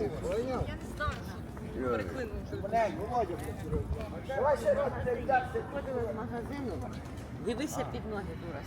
ты понял? Я не знаю, що переклину вже. Блядь, давай ще раз передатися. Ходили в магазину, дивися під ноги, дура.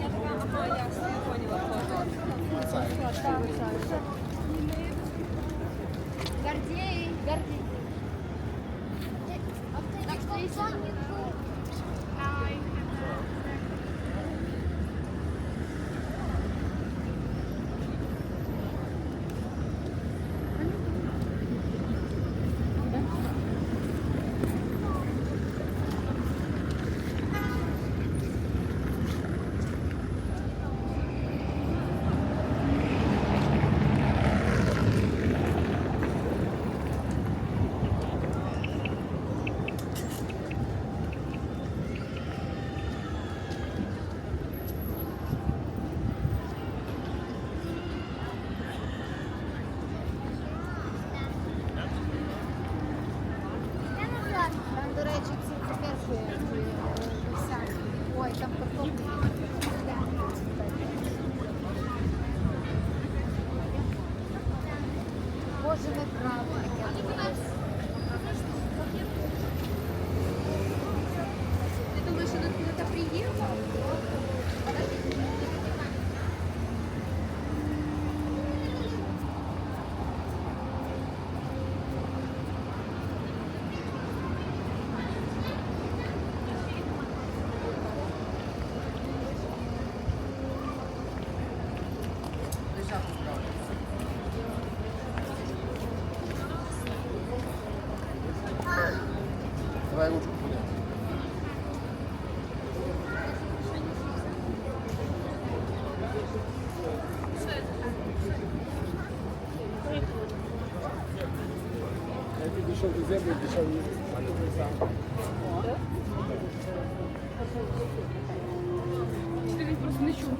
Я не боявся на парковці. Гордей, гордей. Так Боже, ми правильно. Что я просто не чувствую.